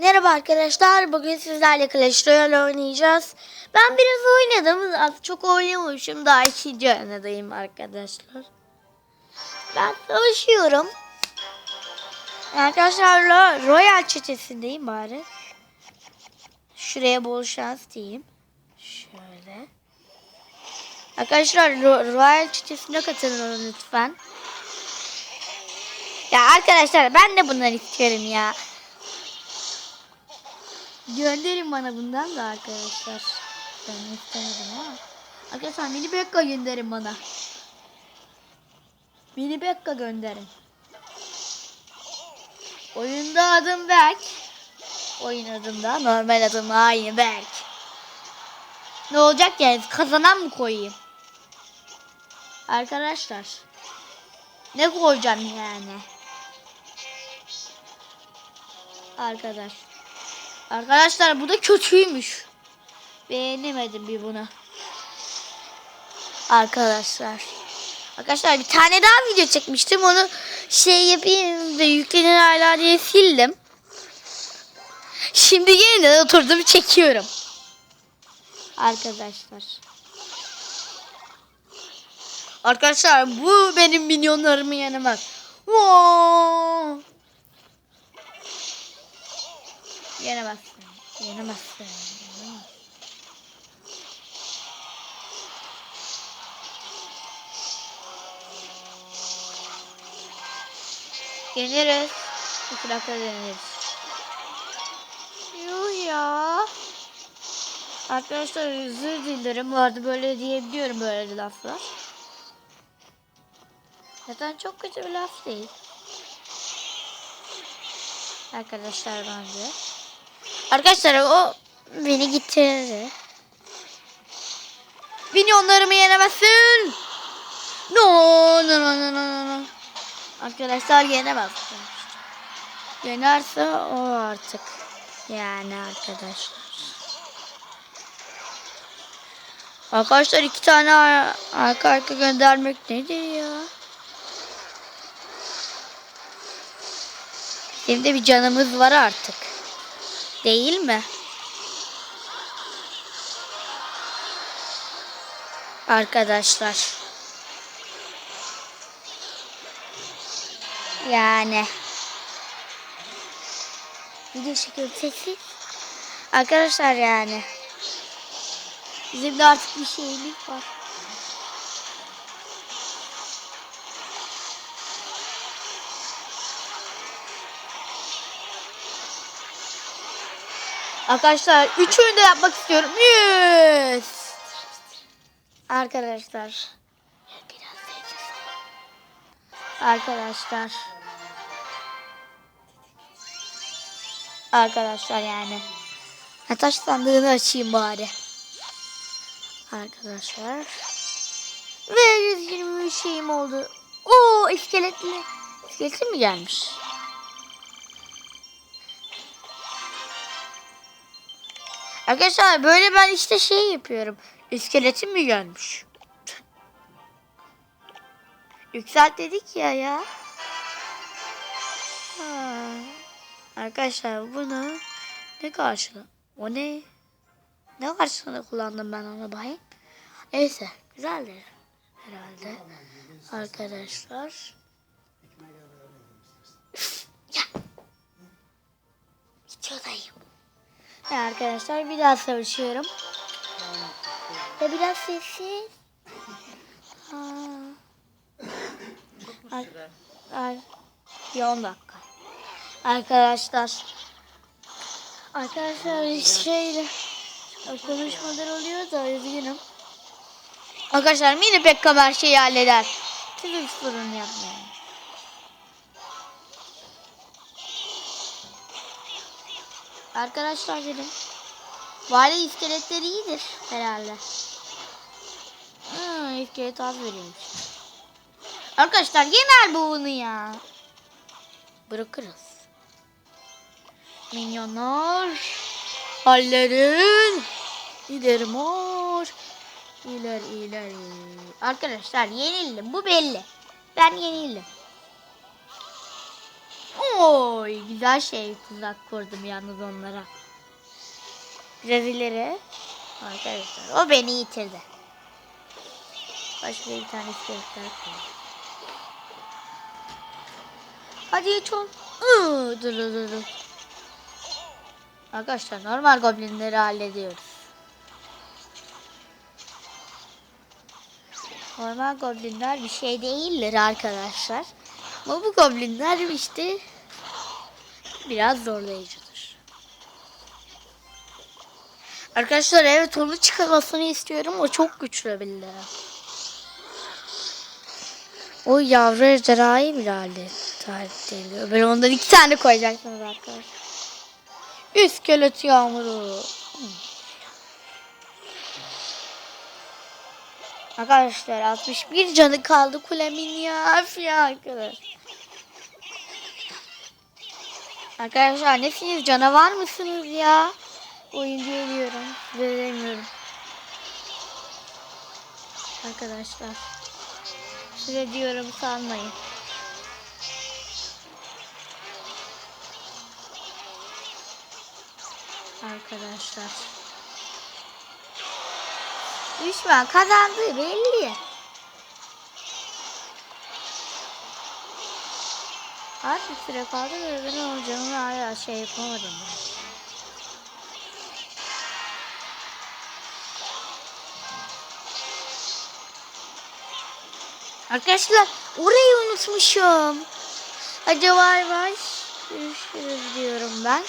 Merhaba arkadaşlar. Bugün sizlerle Clash Royale oynayacağız. Ben biraz oynadım. Az çok oynamamışım. Daha ikinci oynadayım arkadaşlar. Ben savaşıyorum. Arkadaşlar Ro- Royal çetesindeyim bari. Şuraya bol şans diyeyim. Şöyle. Arkadaşlar Ro- Royal çetesine katılın lütfen. Ya arkadaşlar ben de bunları istiyorum ya. Gönderin bana bundan da arkadaşlar. Ben istemedim ama. Arkadaşlar mini Bekka gönderin bana. Mini Bekka gönderin. Oyunda adım Berk. Oyun adım da normal adım aynı Berk. Ne olacak yani kazanan mı koyayım? Arkadaşlar. Ne koyacağım yani? Arkadaş. Arkadaşlar bu da kötüymüş. Beğenemedim bir bunu. Arkadaşlar. Arkadaşlar bir tane daha video çekmiştim. Onu şey yapayım da yüklenir hala diye sildim. Şimdi yeniden oturdum çekiyorum. Arkadaşlar. Arkadaşlar bu benim milyonlarımı yenemez. Oo! Yenemezsin. Yenemezsin. Yenemezsin. Yeniriz. İki dakika yeniriz. Yuh ya. Arkadaşlar özür dilerim. Bu arada böyle diyebiliyorum böyle laflar. Zaten çok kötü bir laf değil. Arkadaşlar bence. Arkadaşlar o beni getirir. Milyonlarımı yenemezsin. No no no no no no. Arkadaşlar yenemez. Yenerse o artık. Yani arkadaşlar. Arkadaşlar iki tane ar- arka arka göndermek nedir ya? Şimdi bir canımız var artık. Değil mi? Arkadaşlar. Yani. Video çekiyorum sesi. Arkadaşlar yani. Bizim de artık bir şeyimiz var. Arkadaşlar 3 oyunda yapmak istiyorum. Yes. Arkadaşlar. Arkadaşlar. Arkadaşlar yani. Ha, taş sandığını açayım bari. Arkadaşlar. Ve 123 şeyim oldu. Oo iskeletli. İskeletli mi gelmiş? Arkadaşlar böyle ben işte şey yapıyorum. İskeletim mi gelmiş? Yükselt dedik ya ya. Ha. Arkadaşlar bunu ne karşılığı? O ne? Ne karşılığında kullandım ben onu bakayım. Neyse güzeldir herhalde. Arkadaşlar. Ya. Videodayım. Ya arkadaşlar bir daha savaşıyorum. Ve biraz sessiz. Ay, ay, bir 10 dakika. Arkadaşlar. Arkadaşlar şeyle konuşmalar oluyor da üzgünüm. Arkadaşlar mini Pekka her şeyi halleder. Siz sorun yapmayın. Arkadaşlar dedim. Vali iskeletleri iyidir herhalde. Hmm, iskelet az verilmiş. Arkadaşlar yener bu bunu ya. Bırakırız. Minyonlar. Hallerin. İleri mor. İleri ileri. Arkadaşlar yenildim. Bu belli. Ben yenildim. Oy güzel şey tuzak kurdum yalnız onlara. Biraz ileri. Arkadaşlar o beni yitirdi. Başka bir tane iskeletler koyayım. Hadi geç ol. Iı, dur dur dur. Arkadaşlar normal goblinleri hallediyoruz. Normal goblinler bir şey değildir arkadaşlar. Ama bu goblinler işte biraz zorlayıcıdır. Arkadaşlar evet onu çıkarmasını istiyorum. O çok güçlü bir O yavru ejderhayı bile hallediliyor. Ben ondan iki tane koyacaksınız arkadaşlar. İskelet yağmuru. Arkadaşlar 61 canı kaldı kulemin ya. Üf Arkadaşlar nesiniz canavar mısınız ya? Oyuncu ediyorum. Size demiyorum. Arkadaşlar. Size diyorum sanmayın. Arkadaşlar. Düşman kazandı belli. Az bir süre kaldı ve ben olacağımı hala şey yapamadım. Ben. Arkadaşlar orayı unutmuşum. Acaba var. Görüşürüz diyorum ben.